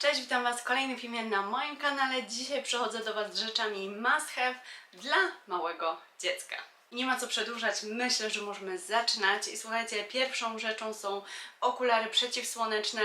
Cześć, witam Was w kolejnym filmie na moim kanale. Dzisiaj przychodzę do Was z rzeczami must have dla małego dziecka. Nie ma co przedłużać, myślę, że możemy zaczynać. I słuchajcie, pierwszą rzeczą są okulary przeciwsłoneczne.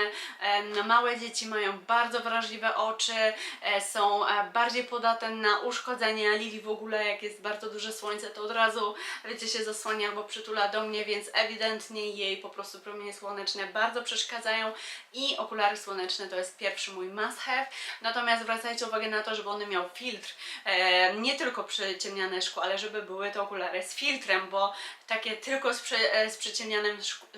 Małe dzieci mają bardzo wrażliwe oczy, e, są e, bardziej podatne na uszkodzenia. Lili w ogóle, jak jest bardzo duże słońce, to od razu, wiecie, się zasłania albo przytula do mnie, więc ewidentnie jej po prostu promienie słoneczne bardzo przeszkadzają i okulary słoneczne to jest pierwszy mój must have. Natomiast zwracajcie uwagę na to, żeby one miał filtr, e, nie tylko przyciemniane szkło, ale żeby były to okulary z filtrem, bo takie tylko z, przy, e, z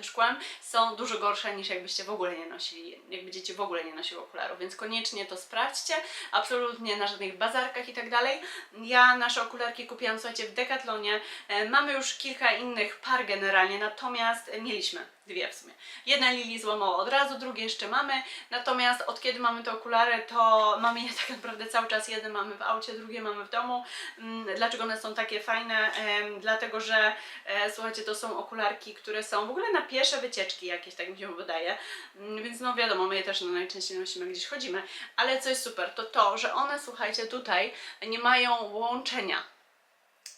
szkłem są dużo gorsze niż jakbyście w ogóle nie nosili, jakby dzieci w ogóle nie nosiły okularów, więc koniecznie to sprawdźcie, absolutnie na żadnych bazarkach i tak dalej. Ja nasze okularki kupiłam, słuchajcie, w Decathlonie, e, mamy już kilka innych par generalnie, natomiast mieliśmy dwie w sumie. Jedna Lili złamała od razu, drugie jeszcze mamy, natomiast od kiedy mamy te okulary, to mamy je tak naprawdę cały czas, jedne mamy w aucie, drugie mamy w domu. Mm, Dlaczego one są takie fajne? Dlatego, że e, słuchajcie, to są okularki, które są w ogóle na piesze wycieczki jakieś, tak mi się wydaje, Mm, więc no wiadomo, my je też no, najczęściej nosimy, gdzieś chodzimy, ale co jest super, to to, że one, słuchajcie, tutaj nie mają łączenia.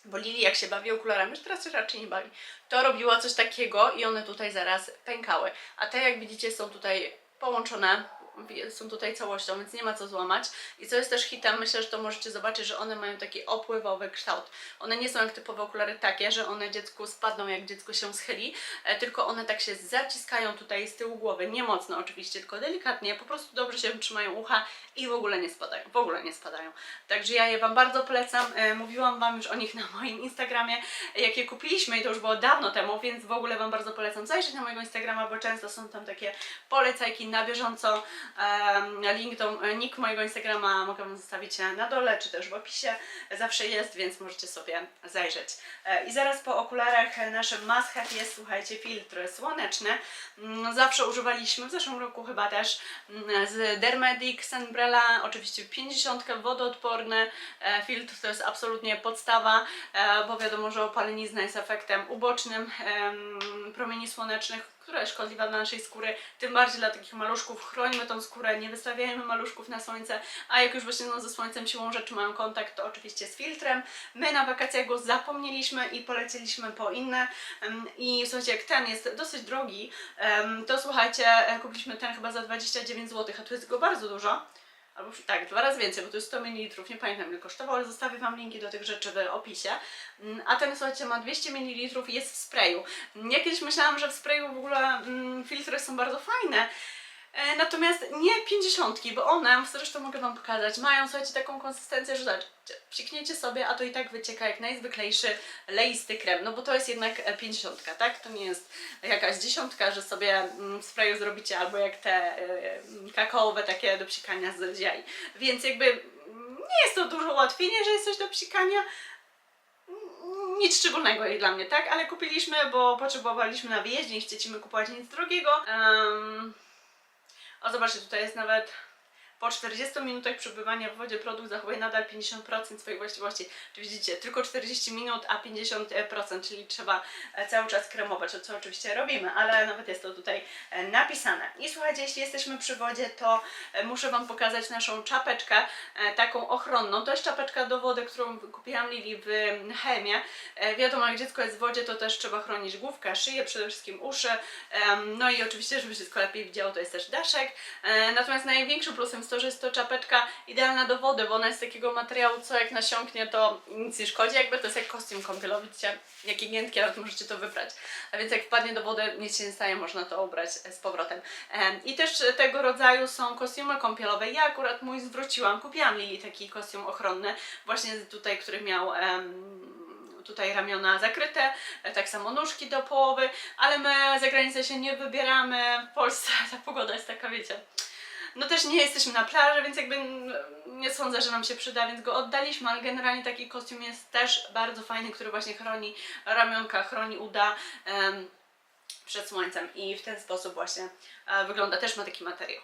Bo Lili jak się bawi okularami, już teraz się raczej nie bawi, to robiła coś takiego i one tutaj zaraz pękały. A te jak widzicie są tutaj połączone, są tutaj całością, więc nie ma co złamać. I co jest też hitem, myślę, że to możecie zobaczyć, że one mają taki opływowy kształt. One nie są jak typowe okulary takie, że one dziecku spadną jak dziecko się schyli, e, tylko one tak się zaciskają tutaj z tyłu głowy, nie mocno oczywiście, tylko delikatnie, po prostu dobrze się trzymają ucha i w ogóle nie spadają, w ogóle nie spadają. Także ja je Wam bardzo polecam, e, mówiłam Wam już o nich na moim Instagramie, jak je kupiliśmy i to już było dawno temu, więc w ogóle Wam bardzo polecam zajrzeć na mojego Instagrama, bo często są tam takie polecajki na bieżąco. Link do, nick mojego Instagrama mogę Wam zostawić na dole, czy też w opisie, zawsze jest, więc możecie sobie zajrzeć. E, I zaraz po okularach e, naszym must jest, słuchajcie, filtr słoneczny. Mm, Zawsze używaliśmy, w zeszłym roku chyba też, mm, z Dermedic Sunbrella, oczywiście 50 wodoodporny. E, Filtr to jest absolutnie podstawa, bo wiadomo, że opalenizna jest efektem ubocznym promieni słonecznych, która jest szkodliwa dla naszej skóry, tym bardziej dla takich maluszków. Chrońmy tą skórę, nie wystawiajmy maluszków na słońce, a jak już właśnie no, ze słońcem siłą rzeczy mają kontakt, to oczywiście z filtrem. My na wakacjach go zapomnieliśmy i polecieliśmy po inne i słuchajcie, jak ten jest dosyć drogi, to słuchajcie, e, kupiliśmy ten chyba za 29 zł, a tu jest go bardzo dużo. Albo tak, dwa razy więcej, bo to jest 100 ml, nie pamiętam ile kosztowało, ale zostawię Wam linki do tych rzeczy w opisie. Mm, A ten, słuchajcie, ma 200 ml i jest w sprayu. Mm, Ja kiedyś myślałam, że w sprayu w ogóle mm, filtry są bardzo fajne, Natomiast nie 50, bo one, zresztą mogę Wam pokazać, mają, słuchajcie, taką konsystencję, że psikniecie sobie, a to i tak wycieka jak najzwyklejszy leisty krem, no bo to jest jednak e, 50, tak? To nie jest jakaś dziesiątka, że sobie mm, w sprayu zrobicie, albo jak te e, kakaowe takie do psikania z jaj. Więc jakby mm, nie jest to dużo ułatwienie, że jest coś do psikania, nic szczególnego jej dla mnie, tak? Ale kupiliśmy, bo potrzebowaliśmy na wyjeździe, nie chcieliśmy kupować nic drogiego. Em, o, zobaczcie, tutaj jest nawet po 40 minutach przebywania w wodzie produkt zachowuje nadal 50% swoich właściwości. Czy widzicie, tylko 40 minut, a 50%, czyli trzeba e, cały czas kremować, co oczywiście robimy, ale nawet jest to tutaj e, napisane. I słuchajcie, jeśli jesteśmy przy wodzie, to e, muszę Wam pokazać naszą czapeczkę, taką ochronną. To jest czapeczka do wody, którą kupiłam Lili w Chemie. Wiadomo, jak dziecko jest w wodzie, to też trzeba chronić główkę, szyję, przede wszystkim uszy. No i oczywiście, żeby dziecko lepiej widziało, to jest też daszek. Natomiast największym plusem jest to, że jest to czapeczka idealna do wody, bo ona jest takiego materiału, co jak nasiąknie, to nic nie szkodzi. Jakby to jest jak kostium kąpielowy, widzicie, jakie giętkie, ale możecie to wybrać. A więc jak wpadnie do wody, nic się nie staje, można to ubrać e, z powrotem. Em, I też tego rodzaju są kostiumy kąpielowe. Ja akurat mój zwróciłam, kupiłam Lili taki kostium ochronny, właśnie tutaj, który miał tutaj ramiona zakryte, e, tak samo nóżki do połowy, ale my za granicę się nie wybieramy. W Polsce ta pogoda jest taka, wiecie. No też nie jesteśmy na plaży, więc jakby nie sądzę, że nam się przyda, więc go oddaliśmy, ale generalnie taki kostium jest też bardzo fajny, który właśnie chroni ramionka, chroni uda em, przed słońcem i w ten sposób właśnie e, wygląda, też ma taki materiał.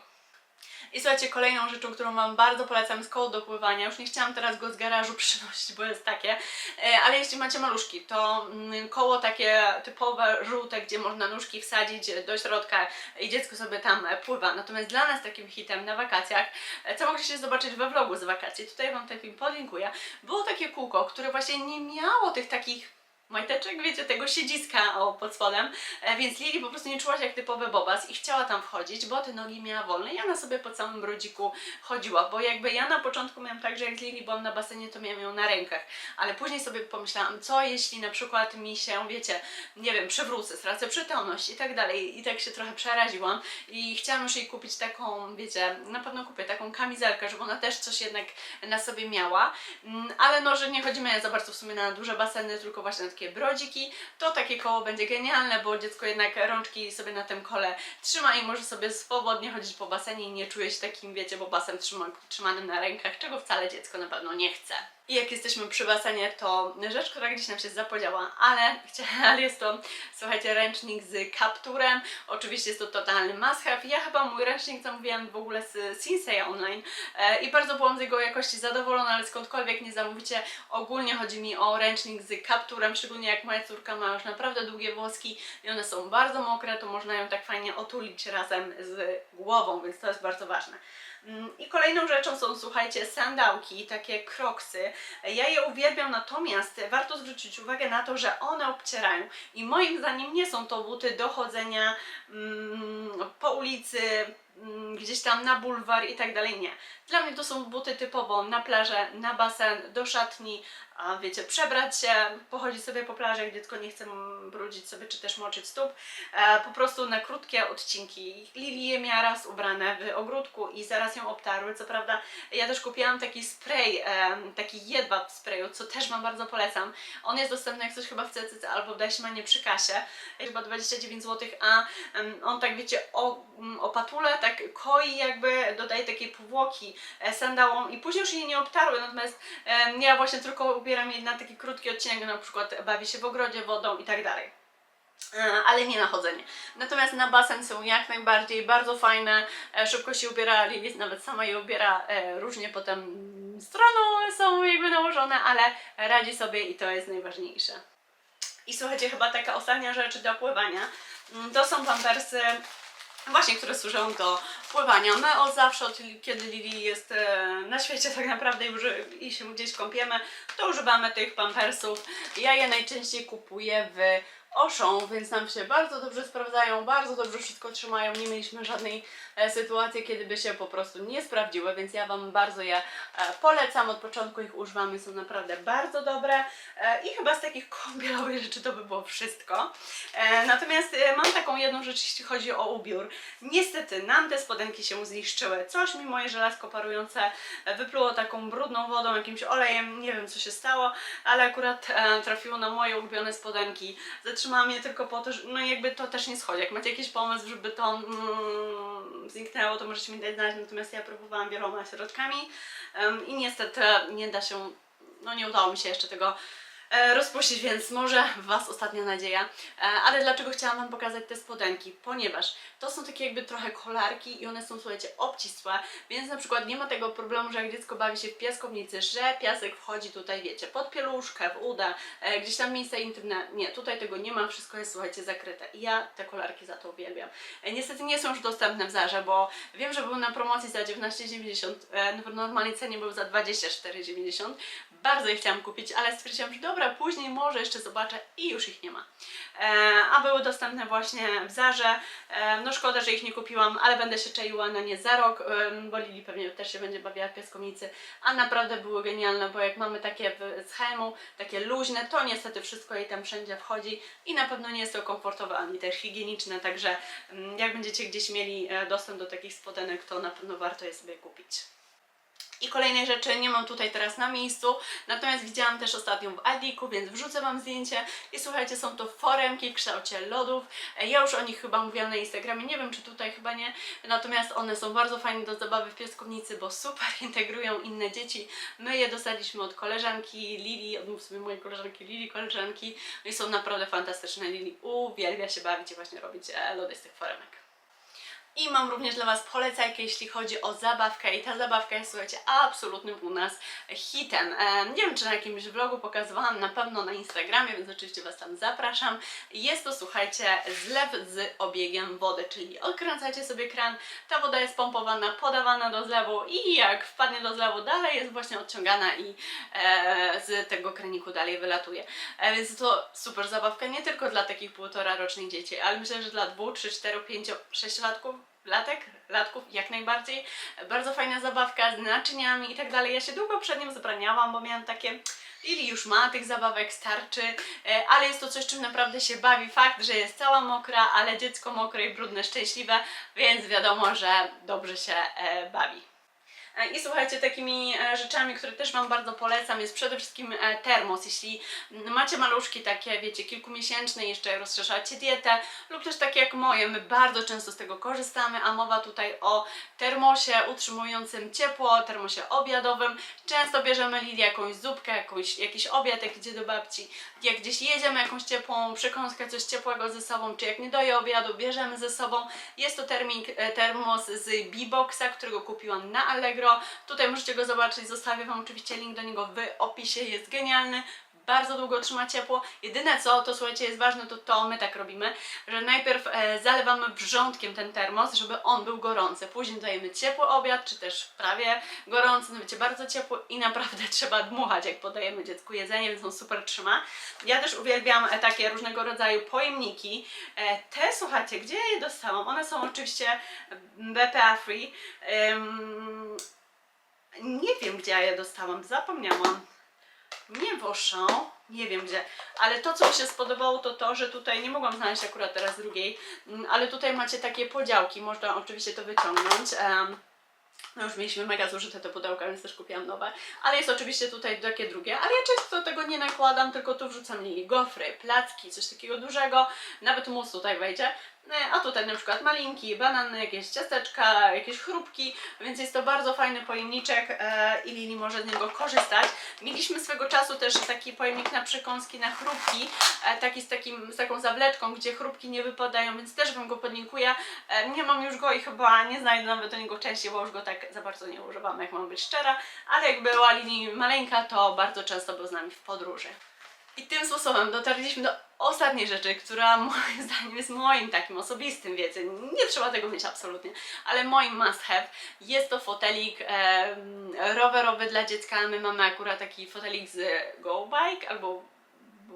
I słuchajcie, kolejną rzeczą, którą Wam bardzo polecam jest koło do pływania. Już nie chciałam teraz go z garażu przynosić, bo jest takie, E, ale jeśli macie maluszki, to mm, koło takie typowe, żółte, gdzie można nóżki wsadzić do środka i dziecko sobie tam pływa. Natomiast dla nas takim hitem na wakacjach, e, co mogliście zobaczyć we vlogu z wakacji, tutaj Wam ten film podlinkuję, było takie kółko, które właśnie nie miało tych takich majteczek, wiecie, tego siedziska o, pod spodem, e, więc Lili po prostu nie czuła się jak typowy bobas i chciała tam wchodzić, bo te nogi miała wolne. I ona sobie po całym brodziku chodziła, bo jakby ja na początku miałam tak, że jak z Lili byłam na basenie, to miałam ją na rękach, ale później sobie pomyślałam, co jeśli na przykład mi się, wiecie, nie wiem, przewrócę, stracę przytomność i tak dalej. I tak się trochę przeraziłam i chciałam już jej kupić taką, wiecie, na pewno kupię taką kamizelkę, żeby ona też coś jednak na sobie miała, Mm, ale no, że nie chodzimy za bardzo w sumie na duże baseny, tylko właśnie na takie brodziki, to takie koło będzie genialne, bo dziecko jednak rączki sobie na tym kole trzyma i może sobie swobodnie chodzić po basenie i nie czuje się takim, wiecie, bobasem trzyma, trzymanym na rękach, czego wcale dziecko na pewno nie chce. I jak jesteśmy przy basenie, to rzecz, która gdzieś nam się zapodziała, ale, ale jest to, słuchajcie, ręcznik z kapturem. Oczywiście jest to totalny must have. Ja chyba mój ręcznik zamówiłam w ogóle z Sinsei online e, i bardzo byłam z jego jakości zadowolona, ale skądkolwiek nie zamówicie, ogólnie chodzi mi o ręcznik z kapturem, szczególnie jak moja córka ma już naprawdę długie włoski i one są bardzo mokre, to można ją tak fajnie otulić razem z głową, więc to jest bardzo ważne. Mm, I kolejną rzeczą są, słuchajcie, sandałki, takie kroksy. Ja je uwielbiam, natomiast warto zwrócić uwagę na to, że one obcierają. I moim zdaniem nie są to buty do chodzenia mm, po ulicy, gdzieś tam na bulwar i tak dalej. Nie. Dla mnie to są buty typowo na plażę, na basen, do szatni, a wiecie, przebrać się, pochodzić sobie po plaży, jak dziecko nie chce mm, brudzić sobie, czy też moczyć stóp, e, po prostu na krótkie odcinki. Lili je miała raz ubrane w ogródku i zaraz ją obtarły, co prawda ja też kupiłam taki spray, e, taki jedwab w sprayu, co też Wam bardzo polecam. On jest dostępny jak coś chyba w CCC albo w Deichmannie przy kasie, chyba 29 zł, a on tak wiecie, o, mm, o patule tak koi jakby, dodaje takiej powłoki e, sandałom i później już jej nie obtarły, natomiast ja właśnie tylko ubieram je na taki krótki odcinek, na przykład bawi się w ogrodzie wodą i tak dalej. E, ale nie na chodzenie. Natomiast na basen są jak najbardziej bardzo fajne, e, szybko się ubiera, Lili nawet sama je ubiera, e, różnie potem stroną są jakby nałożone, ale radzi sobie i to jest najważniejsze. I słuchajcie, chyba taka ostatnia rzecz do pływania, mm, to są pampersy właśnie, które służą do pływania. My od zawsze, od kiedy Lili jest e, na świecie tak naprawdę i, uży- i się gdzieś kąpiemy, to używamy tych pampersów. Ja je najczęściej kupuję w Oszą, więc nam się bardzo dobrze sprawdzają, bardzo dobrze wszystko trzymają. Nie mieliśmy żadnej e, sytuacji, kiedy by się po prostu nie sprawdziły, więc ja Wam bardzo je e, polecam. Od początku ich używamy, są naprawdę bardzo dobre. I chyba z takich kąpielowych rzeczy to by było wszystko. Natomiast mam taką jedną rzecz, jeśli chodzi o ubiór. Niestety nam te spodenki się zniszczyły. Coś mi moje żelazko parujące e, wypluło taką brudną wodą, jakimś olejem, nie wiem co się stało, ale akurat e, trafiło na moje ulubione spodenki. Zatrzymałam je tylko po to, że no jakby to też nie schodzi. Jak macie jakiś pomysł, żeby to mm, zniknęło, to możecie mi dać znać, natomiast ja próbowałam wieloma środkami em, i niestety nie da się, no nie udało mi się jeszcze tego rozpuścić, więc może Was ostatnia nadzieja. E, ale dlaczego chciałam Wam pokazać te spodenki? Ponieważ to są takie jakby trochę kolarki i one są, słuchajcie, obcisłe, więc na przykład nie ma tego problemu, że jak dziecko bawi się w piaskownicy, że piasek wchodzi tutaj, wiecie, pod pieluszkę, w uda, e, gdzieś tam miejsca intymne. Nie, tutaj tego nie ma, wszystko jest, słuchajcie, zakryte. I ja te kolarki za to uwielbiam. E, niestety nie są już dostępne w Zarze, bo wiem, że były na promocji za 19,90, e, w normalnej cenie były za 24,90. Bardzo je chciałam kupić, ale stwierdziłam, że dobra, później może jeszcze zobaczę i już ich nie ma. E, a były dostępne właśnie w Zarze. E, no szkoda, że ich nie kupiłam, ale będę się czaiła na nie za rok, e, bo Lili pewnie też się będzie bawiła w piaskownicy, a naprawdę były genialne, bo jak mamy takie w, z Helmu, takie luźne, to niestety wszystko jej tam wszędzie wchodzi i na pewno nie jest to komfortowe ani też higieniczne, także mm, jak będziecie gdzieś mieli e, dostęp do takich spodenek, to na pewno warto je sobie kupić. I kolejnej rzeczy nie mam tutaj teraz na miejscu, natomiast widziałam też ostatnio w Aldiku, więc wrzucę Wam zdjęcie. I słuchajcie, są to foremki w kształcie lodów. E, Ja już o nich chyba mówiłam na Instagramie, nie wiem czy tutaj chyba nie, natomiast one są bardzo fajne do zabawy w piaskownicy, bo super integrują inne dzieci. My je dostaliśmy od koleżanki Lili, odmów sobie mojej koleżanki Lili, koleżanki no i są naprawdę fantastyczne. Lili uwielbia się bawić i właśnie robić e, lody z tych foremek. I mam również dla Was polecajkę, jeśli chodzi o zabawkę i ta zabawka jest, słuchajcie, absolutnym u nas hitem. E, nie wiem, czy na jakimś vlogu pokazywałam, na pewno na Instagramie, więc oczywiście Was tam zapraszam. Jest to, słuchajcie, zlew z obiegiem wody, czyli odkręcacie sobie kran, ta woda jest pompowana, podawana do zlewu i jak wpadnie do zlewu dalej, jest właśnie odciągana i e, z tego kraniku dalej wylatuje. E, więc to super zabawka, nie tylko dla takich półtora rocznych dzieci, ale myślę, że dla dwóch, trzy, czteru, pięciu, sześciolatków latek, latków jak najbardziej. Bardzo fajna zabawka z naczyniami i tak dalej. Ja się długo przed nim zabraniałam, bo miałam takie Lili już ma tych zabawek, starczy, e, ale jest to coś, czym naprawdę się bawi. Fakt, że jest cała mokra, ale dziecko mokre i brudne, szczęśliwe, więc wiadomo, że dobrze się e, bawi. E, I słuchajcie, takimi e, rzeczami, które też Wam bardzo polecam, jest przede wszystkim e, termos. Jeśli macie maluszki takie, wiecie, kilkumiesięczne, jeszcze rozszerzacie dietę, lub też takie jak moje, my bardzo często z tego korzystamy, a mowa tutaj o termosie utrzymującym ciepło, termosie obiadowym. Często bierzemy Lili jakąś zupkę, jakąś, jakiś obiad, jak idzie do babci. Jak gdzieś jedziemy, jakąś ciepłą przekąskę, coś ciepłego ze sobą, czy jak nie doje obiadu, bierzemy ze sobą. Jest to termik, termos z B-Boxa, którego kupiłam na Allegro. Tutaj możecie go zobaczyć, zostawię Wam oczywiście link do niego w opisie, jest genialny. Bardzo długo trzyma ciepło. Jedyne co, to słuchajcie, jest ważne, to to my tak robimy, że najpierw e, zalewamy wrzątkiem ten termos, żeby on był gorący. Później dajemy ciepły obiad, czy też prawie gorący, no wiecie, bardzo ciepły i naprawdę trzeba dmuchać, jak podajemy dziecku jedzenie, więc on super trzyma. Ja też uwielbiam e, takie różnego rodzaju pojemniki. E, te, słuchajcie, gdzie ja je dostałam? One są oczywiście BPA free. Nie wiem, gdzie ja je dostałam, zapomniałam. Nie woszą, nie wiem gdzie, ale to co mi się spodobało to to, że tutaj nie mogłam znaleźć akurat teraz drugiej, mm, ale tutaj macie takie podziałki, można oczywiście to wyciągnąć. no już mieliśmy mega zużyte te pudełka, więc też kupiłam nowe. Ale jest oczywiście tutaj takie drugie, ale ja często tego nie nakładam, tylko tu wrzucam lili gofry, placki, coś takiego dużego. Nawet mus tutaj wejdzie. E, A tutaj na przykład malinki, banany, jakieś ciasteczka, jakieś chrupki, więc jest to bardzo fajny pojemniczek e, i Lili może z niego korzystać. Mieliśmy swego czasu też taki pojemnik na przekąski, na chrupki, e, taki z, takim, z taką zawleczką, gdzie chrupki nie wypadają, więc też Wam go podlinkuję. Nie mam już go i chyba nie znajdę nawet do niego częściej, bo już go tak za bardzo nie używam, jak mam być szczera, ale jak była Lili maleńka, to bardzo często był z nami w podróży. I tym sposobem dotarliśmy do ostatniej rzeczy, która moim zdaniem jest moim takim osobistym, wiecie, nie trzeba tego mieć absolutnie, ale moim must have jest to fotelik em, rowerowy dla dziecka. My mamy akurat taki fotelik z Go Bike albo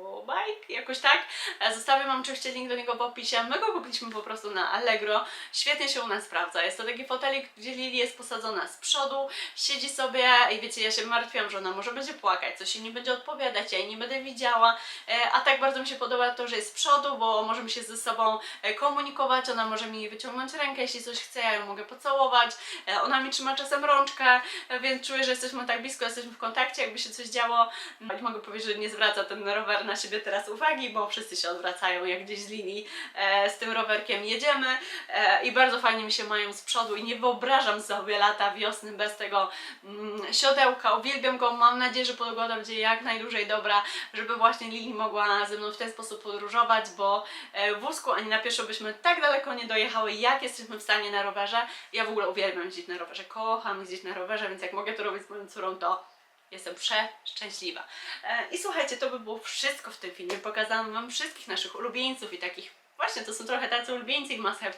Bike, jakoś tak. E, Zostawię Wam oczywiście link do niego w opisie. My go kupiliśmy po prostu na Allegro. Świetnie się u nas sprawdza. Jest to taki fotelik, gdzie Lili jest posadzona z przodu, siedzi sobie i wiecie, ja się martwiłam, że ona może będzie płakać, coś jej nie będzie odpowiadać, ja jej nie będę widziała. E, A tak bardzo mi się podoba to, że jest z przodu, bo możemy się ze sobą e, komunikować, ona może mi wyciągnąć rękę, jeśli coś chce, ja ją mogę pocałować. Ona mi trzyma czasem rączkę, więc czuję, że jesteśmy tak blisko, jesteśmy w kontakcie, jakby się coś działo. Mogę powiedzieć, że nie zwraca ten rower na siebie teraz uwagi, bo wszyscy się odwracają, jak gdzieś z linii e, z tym rowerkiem jedziemy e, i bardzo fajnie mi się mają z przodu i nie wyobrażam sobie lata wiosny bez tego mm, siodełka. Uwielbiam go, mam nadzieję, że pogoda będzie jak najdłużej dobra, żeby właśnie Lili mogła ze mną w ten sposób podróżować, bo e, w wózku ani na pieszo byśmy tak daleko nie dojechały, jak jesteśmy w stanie na rowerze. Ja w ogóle uwielbiam jeździć na rowerze, kocham jeździć na rowerze, więc jak mogę to robić z moją córą, to Jestem przeszczęśliwa. E, I słuchajcie, to by było wszystko w tym filmie. Pokazałam Wam wszystkich naszych ulubieńców i takich Właśnie, to są trochę tacy ulubieńcy must have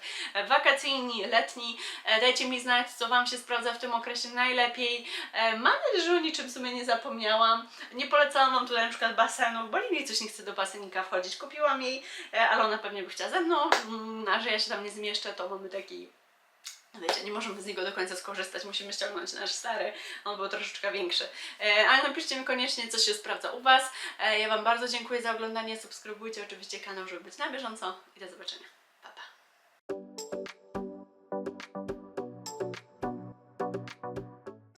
wakacyjni, letni. E, Dajcie mi znać, co Wam się sprawdza w tym okresie najlepiej. E, Mam nadzieję, że o niczym w sumie nie zapomniałam. Nie polecałam Wam tutaj na przykład basenów, bo Lili coś nie chce do basenika wchodzić. Kupiłam jej, ale ona pewnie by chciała ze mną, mm, a że ja się tam nie zmieszczę, to mamy taki Wiecie, nie możemy z niego do końca skorzystać, musimy ściągnąć nasz stary, on był troszeczkę większy. E, ale napiszcie mi koniecznie, co się sprawdza u Was. E, ja Wam bardzo dziękuję za oglądanie, subskrybujcie oczywiście kanał, żeby być na bieżąco i do zobaczenia.